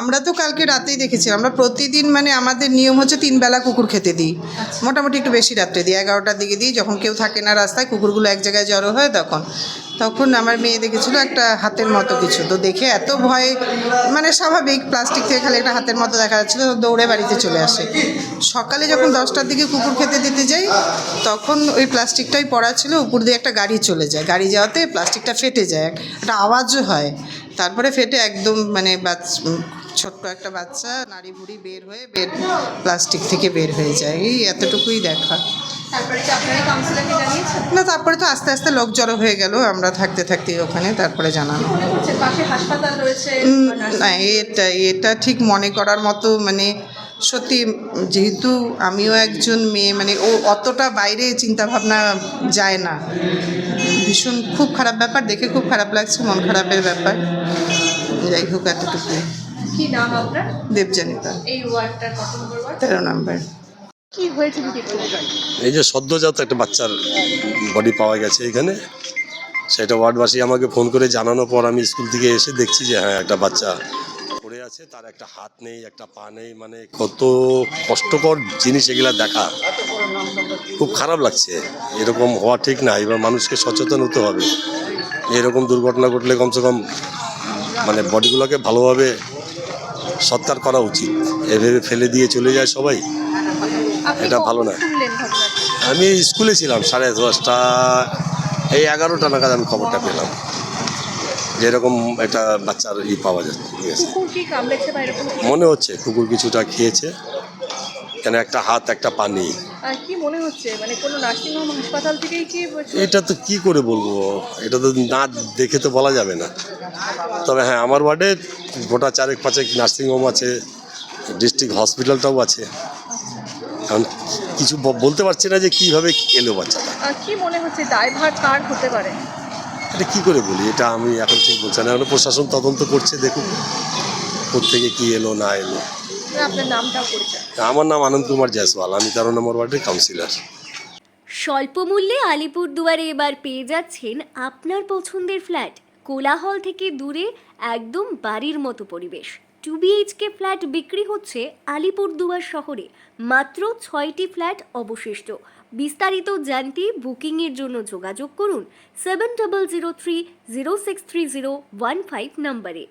আমরা তো কালকে রাতেই দেখেছি আমরা প্রতিদিন মানে আমাদের নিয়ম হচ্ছে তিন বেলা কুকুর খেতে দিই। মোটামুটি একটু বেশি রাত্রে দিই এগারোটার দিকে দিই যখন কেউ থাকে না রাস্তায় কুকুরগুলো এক জায়গায় জড়ো হয় তখন। তখন আমার মেয়ে দেখেছিল একটা হাতের মতো কিছু তো দেখে এত ভয় মানে স্বাভাবিক প্লাস্টিক থেকে খালি একটা হাতের মতো দেখা যাচ্ছিল তো দৌড়ে বাড়িতে চলে আসে। সকালে যখন দশটার দিকে কুকুর খেতে দিতে যাই তখন ওই প্লাস্টিকটাই পড়া ছিল উপর দিয়ে একটা গাড়ি চলে যায়। গাড়ি যাওয়াতে প্লাস্টিকটা ফেটে যায় একটা আওয়াজও হয়। তারপরে ফেটে একদম মানে ছোট্ট একটা বাচ্চা নাড়ি ভুড়ি বের হয়ে বের প্লাস্টিক থেকে বের হয়ে যায়। এই এতটুকুই দেখা। না তারপরে তো আস্তে আস্তে লোক জড়ো হয়ে গেল আমরা থাকতে থাকতে ওখানে তারপরে জানানো না এটা এটা ঠিক মনে করার মতো মানে সত্যি যেহেতু আমিও একজন মেয়ে মানে ও অতটা বাইরে চিন্তা ভাবনা যায় না। ভীষণ খুব খারাপ ব্যাপার দেখে খুব খারাপ লাগছে মন খারাপের ব্যাপার। যাই হোক এতটুকু কি নাম আপনার? দেবজানিতা। এই ওয়ার্ডটার কত নম্বর ওয়ার্ড? তেরো নাম্বার। কি হয়েছে যদি একটু বলবেন? এই যে সদ্যজাত একটা বাচ্চার বডি পাওয়া গেছে এখানে। সেটা ওয়ার্ডবাসী আমাকে ফোন করে জানানোর পর আমি স্কুল থেকে এসে দেখছি যে হ্যাঁ একটা বাচ্চা পড়ে আছে তার একটা হাত নেই একটা পা নেই মানে কত কষ্টকর জিনিস এগুলা দেখা। খুব খারাপ লাগছে। এরকম হওয়া ঠিক না এবার মানুষকে সচেতন হতে হবে। এরকম দুর্ঘটনা ঘটলে কমসে কম মানে বডিগুলোকে ভালোভাবে সৎকার করা উচিত। এভাবে ফেলে দিয়ে চলে যায় সবাই। এটা ভালো না। আমি স্কুলে ছিলাম সাড়ে দশটা এই এগারোটা নাগাদ আমি খবরটা পেলাম। যেরকম একটা বাচ্চার ই পাওয়া যাচ্ছে? মনে হচ্ছে কুকুর কিছুটা খেয়েছে। কেন একটা হাত একটা পা নেই। আর কি মনে হচ্ছে? মানে কোনো নার্সিং হোম হাসপাতাল থেকেই কি এটা তো কি করে বলব? এটা তো না দেখে তো বলা যাবে না। তবে হ্যাঁ আমার ওয়ার্ডে গোটা চারেক পাঁচেক নার্সিংহোম আছে ডিস্ট্রিক্ট হসপিটালটাও আছে। এখন কিছু বলতে পারছি না যে কীভাবে এলো বাচ্চাটা। কি মনে হচ্ছে দায়ভার কার হতে পারে? এটা কি করে বলি? এটা আমি এখন ঠিক বলছি না। এখন প্রশাসন তদন্ত করছে দেখুক কোথেকে কি এলো না এলো। আপনার নামটাও পরিচয়। আমার নাম আনন্দ কুমার জয়সওয়াল আমি তেরো নম্বর ওয়ার্ডের কাউন্সিলর। স্বল্প মূল্যে আলিপুরদুয়ারে এবার পেয়ে যাচ্ছেন আপনার পছন্দের ফ্ল্যাট কোলাহল থেকে দূরে একদম বাড়ির মতো পরিবেশ। টু বিএইচকে ফ্ল্যাট বিক্রি হচ্ছে আলিপুরদুয়ার শহরে মাত্র ছয়টি ফ্ল্যাট অবশিষ্ট। বিস্তারিত জানতে বুকিংয়ের জন্য যোগাযোগ করুন seven double zero three zero six three zero one five নম্বরে।